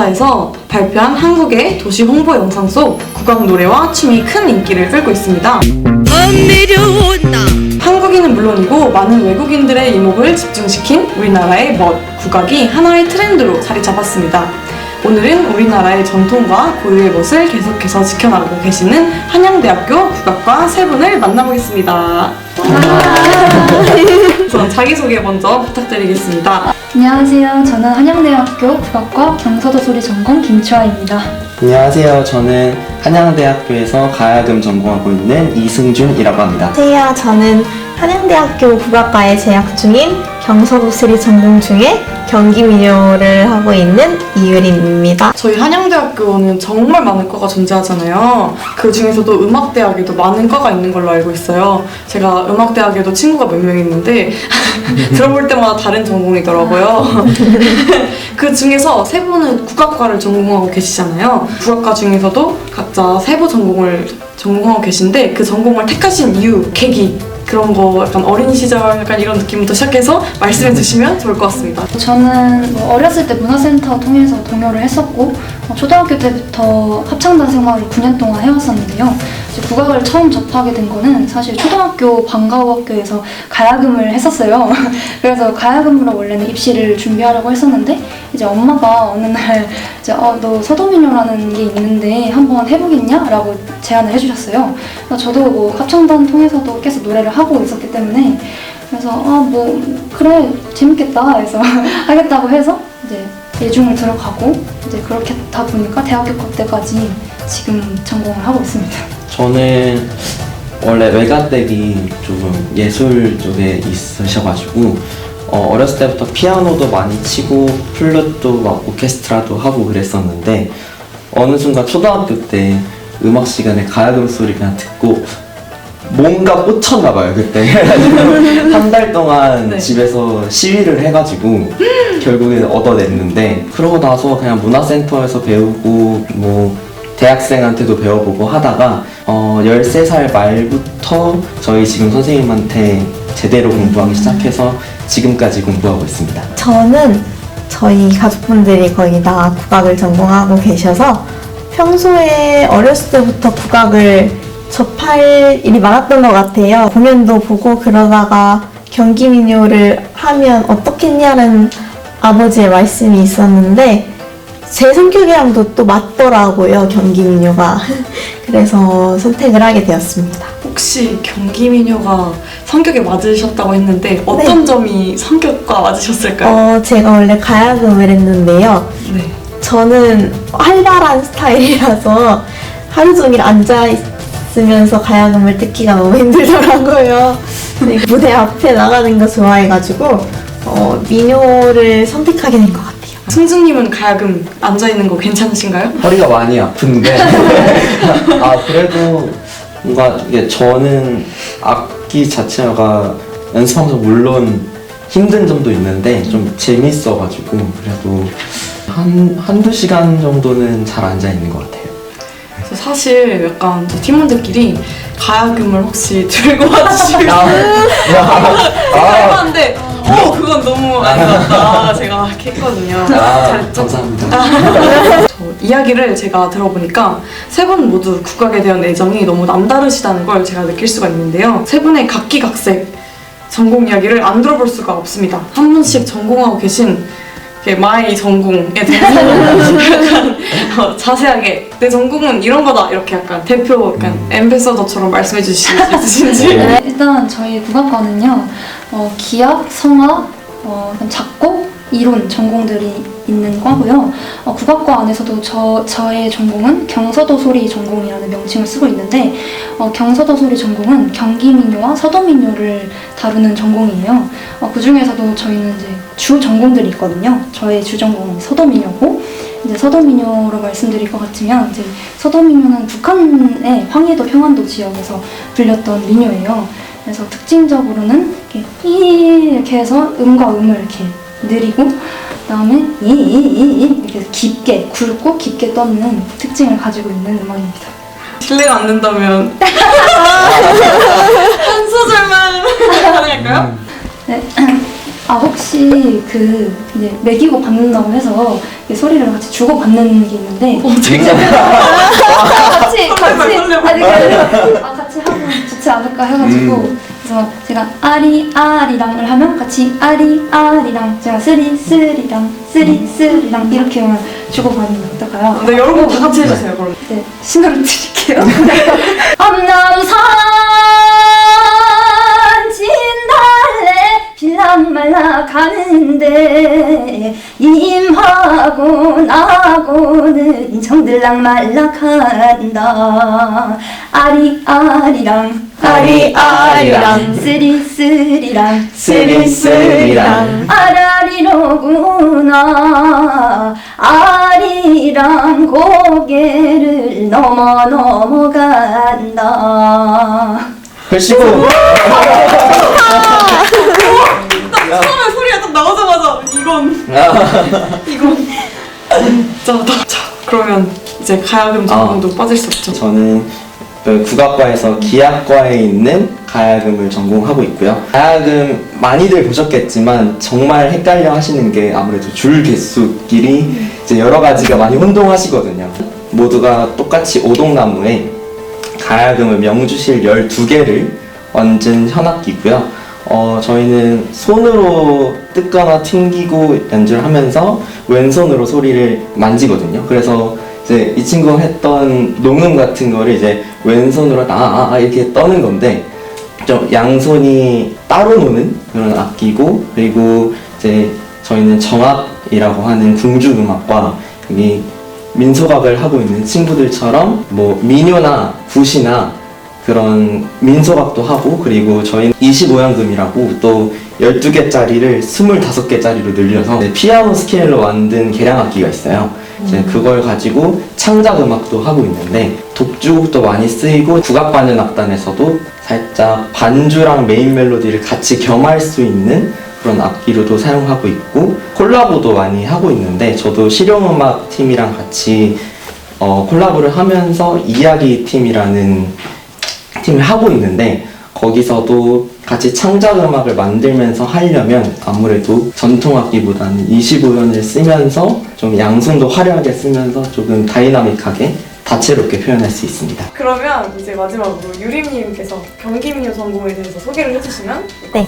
본사에서 발표한 한국의 도시 홍보 영상 속 국악 노래와 춤이 큰 인기를 끌고 있습니다. 한국인은 물론이고 많은 외국인들의 이목을 집중시킨 우리나라의 멋, 국악이 하나의 트렌드로 자리 잡았습니다. 오늘은 우리나라의 전통과 고유의 멋을 계속해서 지켜나가고 계시는 한양대학교 국악과 세 분을 만나보겠습니다. 우선 자기소개 먼저 부탁드리겠습니다. 안녕하세요. 저는 한양대학교 국악과 경서도 소리 전공 김추아입니다. 안녕하세요. 저는 한양대학교에서 가야금 전공하고 있는 이승준이라고 합니다. 안녕하세요. 저는 한양대학교 국악과에 재학 중인 경서도스리 전공 중에 경기민요를 하고 있는 이유림입니다. 저희 한양대학교는 정말 많은 과가 존재하잖아요. 그 중에서도 음악대학에도 많은 과가 있는 걸로 알고 있어요. 제가 음악대학에도 친구가 몇 명 있는데 들어볼 때마다 다른 전공이더라고요. 그 중에서 세 분은 국악과를 전공하고 계시잖아요. 국악과 중에서도 각자 세부 전공을 전공하고 계신데 그 전공을 택하신 이유, 계기 그런 거 약간 어린 시절 약간 이런 느낌부터 시작해서 말씀해 주시면 좋을 것 같습니다. 저는 뭐 어렸을 때 문화센터 통해서 동요를 했었고 어, 초등학교 때부터 합창단 생활을 9년 동안 해왔었는데요. 국악을 처음 접하게 된 거는 사실 초등학교 방과후학교에서 가야금을 했었어요. 그래서 가야금으로 원래는 입시를 준비하려고 했었는데 이제 엄마가 어느 날 이제 어, 너 서도민요라는 게 있는데 한번 해보겠냐?라고 제안을 해주셨어요. 저도 뭐 합창단 통해서도 계속 노래를 하고 있었기 때문에 그래서 아 뭐 그래 재밌겠다 해서 하겠다고 해서 이제 예중을 들어가고 이제 그렇게 다 보니까 대학교 갈 때까지 지금 전공을 하고 있습니다. 저는 원래 외가댁이 조금 예술 쪽에 있으셔가지고 어, 어렸을 때부터 피아노도 많이 치고 플룻도 막 오케스트라도 하고 그랬었는데 어느 순간 초등학교 때 음악 시간에 가야금 소리 그냥 듣고 뭔가 꽂혔나 봐요 그때 한 달 동안 네. 집에서 시위를 해가지고 결국에 얻어냈는데 그러고 나서 그냥 문화센터에서 배우고 뭐 대학생한테도 배워보고 하다가 어 13살 말부터 저희 지금 선생님한테 제대로 공부하기 시작해서 지금까지 공부하고 있습니다. 저는 저희 가족분들이 거의 다 국악을 전공하고 계셔서 평소에 어렸을 때부터 국악을 접할 일이 많았던 것 같아요. 공연도 보고 그러다가 경기 민요를 하면 어떻겠냐는 아버지의 말씀이 있었는데 제 성격이랑도 또 맞더라고요, 경기 민요가. 그래서 선택을 하게 되었습니다. 혹시 경기 민요가 성격에 맞으셨다고 했는데 어떤 점이 성격과 맞으셨을까요? 어, 제가 원래 가야금을 했는데요. 네. 저는 활발한 스타일이라서 하루 종일 앉아 있으면서 가야금을 듣기가 너무 힘들더라고요. 네, 무대 앞에 나가는 거 좋아해가지고 어, 민요를 선택하게 된 것 같아요. 승준님은 가야금 앉아 있는 거 괜찮으신가요? 허리가 많이 아픈데 아 그래도 뭔가 이게 저는 악기 자체가 연습하면서 물론 힘든 점도 있는데 좀 재밌어가지고 그래도 한 한두 시간 정도는 잘 앉아 있는 것 같아요. 사실 약간 저 팀원들끼리 가야금을 혹시 들고 와주시면 해봤는데 어 그건 너무 것 같다 제가 이렇게 했거든요. 아, 잘했죠? 감사합니다. 저 이야기를 제가 들어보니까 세 분 모두 국악에 대한 애정이 너무 남다르시다는 걸 제가 느낄 수가 있는데요. 세 분의 각기각색 전공 이야기를 안 들어볼 수가 없습니다. 한 분씩 전공하고 계신 이렇게 마이 전공에 대해서 약간 어, 자세하게 내 전공은 이런 거다. 이렇게 약간 대표 약간 엠베서더처럼 말씀해 주실 수 있으신지. 네, 일단 저희 국악과는요, 어, 기악, 성악, 어, 그다음 작곡, 이론 전공들이 있는 과고요. 어, 국악과 안에서도 저, 저의 전공은 경서도 소리 전공이라는 명칭을 쓰고 있는데, 어, 경서도 소리 전공은 경기민요와 서도민요를 다루는 전공이에요. 어, 그 중에서도 저희는 이제 주 전공들이 있거든요. 저의 주 전공은 서도민요고, 이제 서도민요로 말씀드릴 것 같으면, 이제 서도민요는 북한의 황해도 평안도 지역에서 불렸던 민요예요. 그래서 특징적으로는 이렇게 이 이렇게 해서 음과 음을 이렇게 느리고 그 다음에 이 이 이 이렇게 깊게 굵고 깊게 떠는 특징을 가지고 있는 음악입니다. 실례가 안 된다면. 한 소절만 가능할까요? 네. 아 혹시 그 이제 매기고 받는다고 해서 이 소리를 같이 주고 받는 게 있는데. 같이 같이 설레, 아니 그 아, 같이 하면 좋지 않을까 해가지고 그래서 제가 아리 아리랑을 하면 같이 아리 아리랑 제가 쓰리 쓰리랑 쓰리 쓰리랑 이렇게 하면 주고 받는 게 어떨까요? 네, 여러분 다 같이 해주세요, 그럼. 네, 신호를 드릴게요. 암남산 진달래 빌랑 말라 가는데 임하고 나고는 정들랑 말라 간다 아리아리랑 아리아리랑. 쓰리쓰리랑. 쓰리쓰리랑. 아라리로구나. 아리랑 고개를 넘어 넘어간다. 펼치고 처음에 소리가 딱 나오자마자 이건. 이건. 진짜다. 자, 그러면 이제 가야금 전공도 빠질 수 없죠. 저는 그 국악과에서 기악과에 있는 가야금을 전공하고 있고요. 가야금 많이들 보셨겠지만 정말 헷갈려 하시는 게 아무래도 줄 개수끼리 이제 여러 가지가 많이 혼동하시거든요. 모두가 똑같이 오동나무에 가야금을 명주실 12개를 얹은 현악기고요. 어, 저희는 손으로 뜯거나 튕기고 연주를 하면서 왼손으로 소리를 만지거든요. 그래서 이제 이 친구가 했던 농음 같은 거를 이제 왼손으로 아, 아, 아 이렇게 떠는 건데 좀 양손이 따로 노는 그런 악기고 그리고 이제 저희는 정악이라고 하는 궁중 음악과 여기 민소각을 하고 있는 친구들처럼 뭐 민요나 굿이나 그런 민소각도 하고 그리고 저희는 25연금이라고 또 12개짜리를 25개짜리로 늘려서 네, 피아노 스케일로 만든 계량악기가 있어요. 이제 그걸 가지고 창작 음악도 하고 있는데 독주곡도 많이 쓰이고 국악반전 악단에서도 살짝 반주랑 메인 멜로디를 같이 겸할 수 있는 그런 악기로도 사용하고 있고 콜라보도 많이 하고 있는데 저도 실용음악 팀이랑 같이 어, 콜라보를 하면서 이야기 팀이라는 팀을 하고 있는데 거기서도 같이 창작 음악을 만들면서 하려면 아무래도 전통 악기보다는 25연을 쓰면서 좀 양손도 화려하게 쓰면서 조금 다이나믹하게 다채롭게 표현할 수 있습니다. 그러면 이제 마지막으로 유림님께서 경기민요 전공에 대해서 소개를 해주시면 네.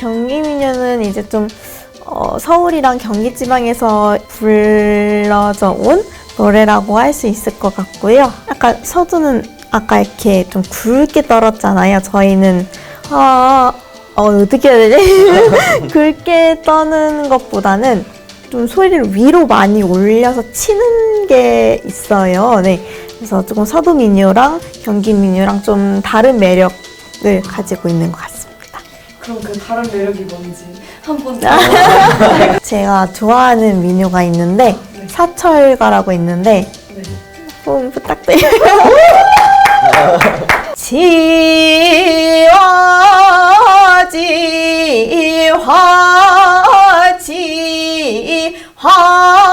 경기민요는 이제 좀 어, 서울이랑 경기 지방에서 불러져 온 노래라고 할 수 있을 것 같고요. 아까 서두는 아까 이렇게 좀 굵게 떨었잖아요. 저희는 아, 어, 어떻게 해야 되지? 굵게 떠는 것보다는 좀 소리를 위로 많이 올려서 치는 게 있어요. 네. 그래서 조금 서도 민요랑 경기 민요랑 좀 다른 매력을 가지고 있는 것 같습니다. 그럼 그 다른 매력이 뭔지 한번 제가 좋아하는 민요가 있는데 네. 사철가라고 있는데 네. 좀 부탁드려요. 지 화지 화지 화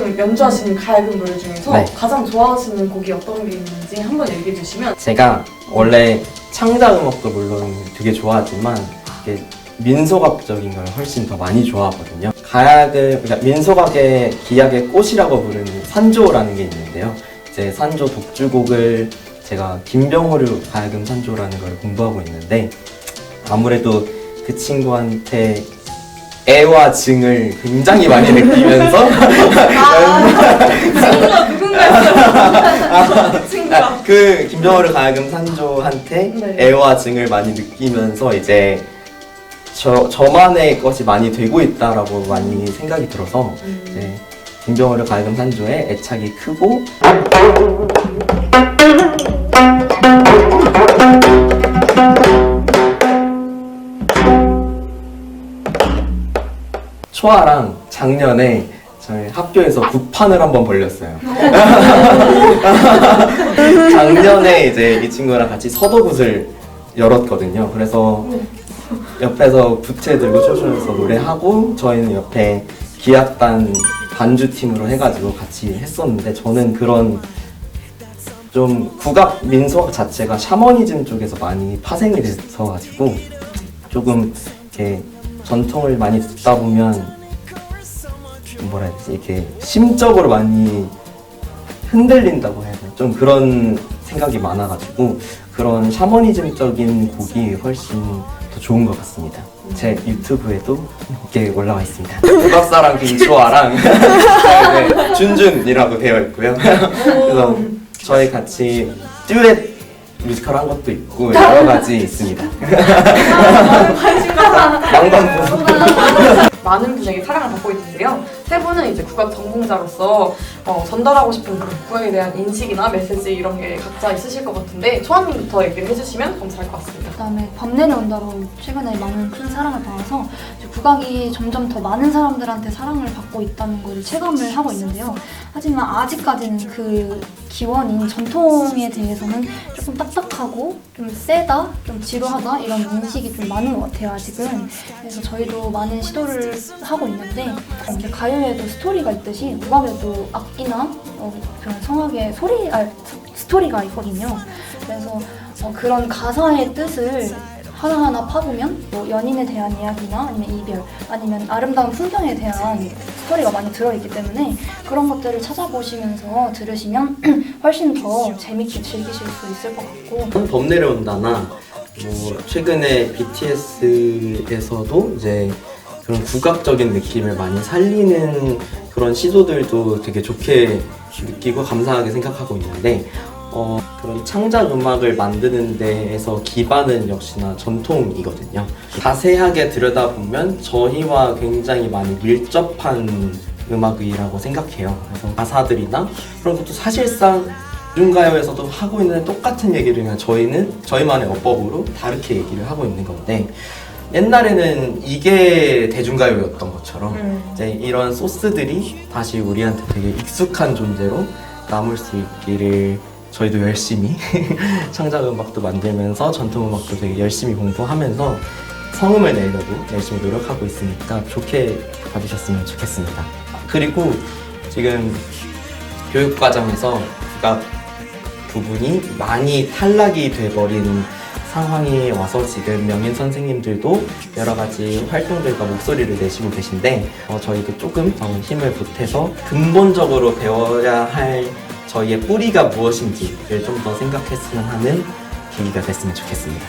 가야금 연주하시는 가야금 노래 중에서 네. 가장 좋아하시는 곡이 어떤 게 있는지 한번 얘기해 주시면 제가 원래 창작 음악도 물론 되게 좋아하지만 이게 민소각적인 걸 훨씬 더 많이 좋아하거든요. 가야금, 그러니까 민소각의 기악의 꽃이라고 부르는 산조라는 게 있는데요. 이제 산조 독주곡을 제가 김병호류 가야금 산조라는 걸 공부하고 있는데 아무래도 그 친구한테 애와 증을 굉장히 많이 느끼면서 친구가 누군가였어요. 친구가. 그 김정호를 가야금 산조한테 네. 애와 증을 많이 느끼면서 이제 저 저만의 것이 많이 되고 있다라고 많이 생각이 들어서 음. 이제 김정호를 가야금 산조에 애착이 크고 초아랑 작년에 저희 학교에서 국판을 한번 벌렸어요. 작년에 이제 이 친구랑 같이 서도굿을 열었거든요. 그래서 옆에서 부채 들고 춤추면서 노래하고 저희는 옆에 기악단 반주팀으로 해가지고 같이 했었는데 저는 그런 좀 국악 민속 자체가 샤머니즘 쪽에서 많이 파생이 돼서 가지고 조금 이렇게 전통을 많이 듣다 보면 뭐라 해야 되지 이렇게 심적으로 많이 흔들린다고 해야 되나 좀 그런 생각이 많아가지고 그런 샤머니즘적인 곡이 훨씬 더 좋은 것 같습니다. 제 유튜브에도 이렇게 올라와 있습니다. 국악사랑 김초아랑 네, 준준이라고 되어 있고요. 그래서 저희 같이 듀엣 뮤지컬 한 것도 있고 여러 가지 있습니다. 망방부. 많은 분에게 사랑을 받고 있는데요. 세 분은 이제 국악 전공자로서 어, 전달하고 싶은 그런 국악에 대한 인식이나 메시지 이런 게 각자 있으실 것 같은데 초아님부터 얘기를 해주시면 감사할 것 같습니다. 그다음에 밤 내려온다로 최근에 많은 큰 사랑을 받아서 국악이 점점 더 많은 사람들한테 사랑을 받고 있다는 걸 체감을 하고 있는데요. 하지만 아직까지는 그 기원인 전통에 대해서는 조금 딱딱하고 좀 세다, 좀 지루하다 이런 인식이 좀 많은 것 같아요. 아직은. 그래서 저희도 많은 시도를 하고 있는데 어, 이제 가요 에도 스토리가 있듯이 국악에도 악기나 어, 그런 성악의 소리, 아, 스- 스토리가 있거든요. 그래서 어, 그런 가사의 뜻을 하나하나 파보면 뭐 연인에 대한 이야기나 아니면 이별 아니면 아름다운 풍경에 대한 스토리가 많이 들어있기 때문에 그런 것들을 찾아보시면서 들으시면 훨씬 더 재밌게 즐기실 수 있을 것 같고 범 내려온다나 뭐 최근에 BTS에서도 이제 그런 국악적인 느낌을 많이 살리는 그런 시도들도 되게 좋게 느끼고 감사하게 생각하고 있는데 어, 그런 창작 음악을 만드는 데에서 기반은 역시나 전통이거든요. 자세하게 들여다보면 저희와 굉장히 많이 밀접한 음악이라고 생각해요. 그래서 가사들이나 그런 것도 사실상 중가요에서도 하고 있는 똑같은 얘기를 그냥 저희는 저희만의 어법으로 다르게 얘기를 하고 있는 건데 옛날에는 이게 대중가요였던 것처럼 음. 이제 이런 소스들이 다시 우리한테 되게 익숙한 존재로 남을 수 있기를 저희도 열심히 창작 음악도 만들면서 전통 음악도 되게 열심히 공부하면서 성음을 내려고 열심히 노력하고 있으니까 좋게 봐주셨으면 좋겠습니다. 그리고 지금 교육 과정에서 국악 부분이 많이 탈락이 돼버린 상황이 와서 지금 명인 선생님들도 여러 가지 활동들과 목소리를 내시고 계신데 어, 저희도 조금 더 힘을 보태서 근본적으로 배워야 할 저희의 뿌리가 무엇인지를 좀 더 생각했으면 하는 계기가 됐으면 좋겠습니다.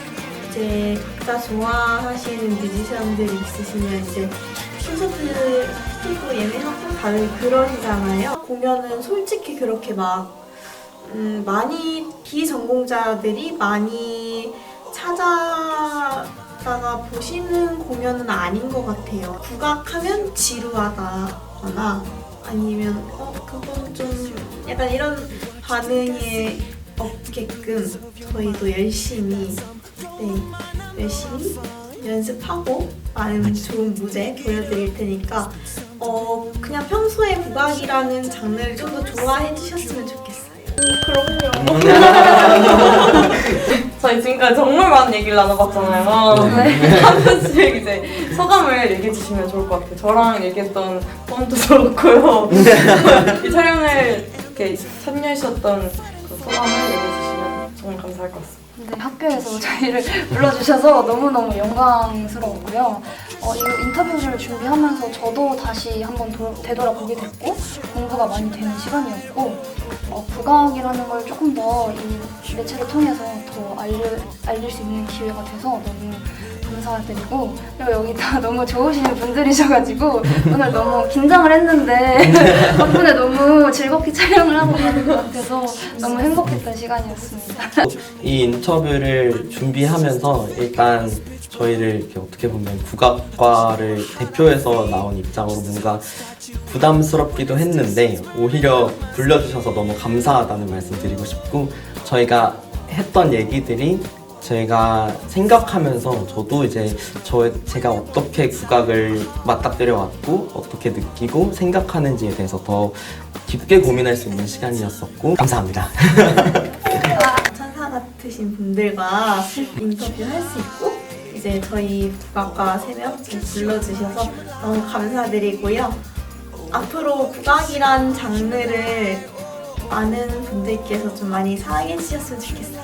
이제 각자 좋아하시는 뮤지션들이 있으시면 이제 콘서트 스케줄 예매하고 다들 그러시잖아요. 공연은 솔직히 그렇게 막 음, 많이 비전공자들이 많이 찾아다가 보시는 공연은 아닌 것 같아요. 국악하면 지루하다거나 아니면 어 그건 좀 약간 이런 반응이 없게끔 저희도 열심히 네 열심히 연습하고 많은 좋은 무대 보여드릴 테니까 어 그냥 평소에 국악이라는 장르를 좀 더 좋아해 주셨으면 좋겠어요. 그럼요. 저희 지금까지 정말 많은 얘기를 나눠봤잖아요. 한 분씩 이제 소감을 얘기해 주시면 좋을 것 같아요. 저랑 얘기했던 뻔도 그렇고요. 이 촬영을 이렇게 참여하셨던 그 소감을 얘기해 주시면 정말 감사할 것 같습니다. 네, 학교에서 저희를 불러주셔서 너무너무 영광스러웠고요. 어, 이 인터뷰를 준비하면서 저도 다시 한번 도- 되돌아보게 됐고 공부가 많이 되는 시간이었고 어, 국악이라는 걸 조금 더 이 매체를 통해서 더 알릴, 알릴 수 있는 기회가 돼서 너무 감사드리고 그리고 여기 다 너무 좋으신 분들이셔가지고 오늘 너무 긴장을 했는데 덕분에 너무 즐겁게 촬영을 하고 가는 것 같아서 너무 행복했던 시간이었습니다. 이 인터뷰를 준비하면서 일단 저희를 이렇게 어떻게 보면 국악과를 대표해서 나온 입장으로 뭔가 부담스럽기도 했는데 오히려 불러주셔서 너무 감사하다는 말씀 드리고 싶고 저희가 했던 얘기들이 제가 생각하면서 저도 이제 저 제가 어떻게 국악을 맞닥뜨려 왔고 어떻게 느끼고 생각하는지에 대해서 더 깊게 고민할 수 있는 시간이었었고 감사합니다. 천사 같으신 분들과 인터뷰할 수 있고 이제 저희 국악과 새벽 불러주셔서 너무 감사드리고요. 앞으로 국악이란 장르를 많은 분들께서 좀 많이 사랑해 주셨으면 좋겠어요.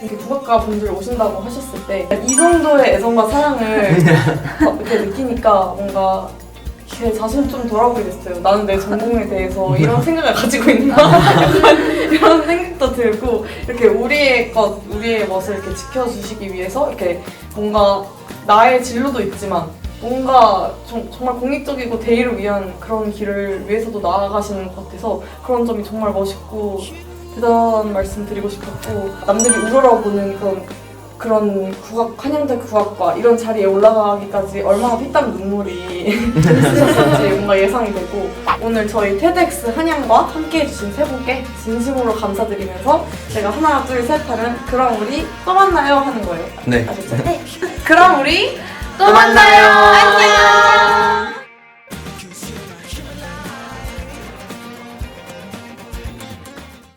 이렇게 국악가 분들 오신다고 하셨을 때 이 정도의 애정과 사랑을 이렇게 느끼니까 뭔가 제 자신 좀 돌아보게 됐어요. 나는 내 전공에 대해서 이런 생각을 가지고 있나? 이런 생각도 들고 이렇게 우리의 것, 우리의 멋을 이렇게 지켜주시기 위해서 이렇게 뭔가 나의 진로도 있지만 뭔가 좀, 정말 공익적이고 대의를 위한 그런 길을 위해서도 나아가시는 것 같아서 그런 점이 정말 멋있고 대단한 말씀 드리고 싶었고 남들이 우러러보는 그런 그런 국악 한양대 국악과 이런 자리에 올라가기까지 얼마나 피땀 눈물이 있으셨을지 뭔가 예상이 되고 오늘 저희 TEDx 한양과 함께 해주신 세 분께 진심으로 감사드리면서 제가 하나 둘 셋 하면 그럼 우리 또 만나요 하는 거예요 네. 아셨죠? 그럼 우리 또 만나요. 안녕